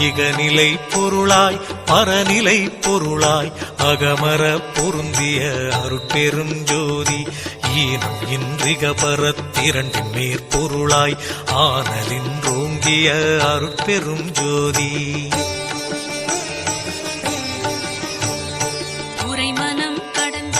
இகநிலை பொருளாய் பரநிலை பொருளாய் அகமர பொருந்திய அருட்பெரும் ஜோதி ஈனம் இன்றிக பரத்திரண்டின் மேற்பொருளாய் ஆனலின்றோங்கிய அருட்பெரும் ஜோதி. உரைமனம் கடந்த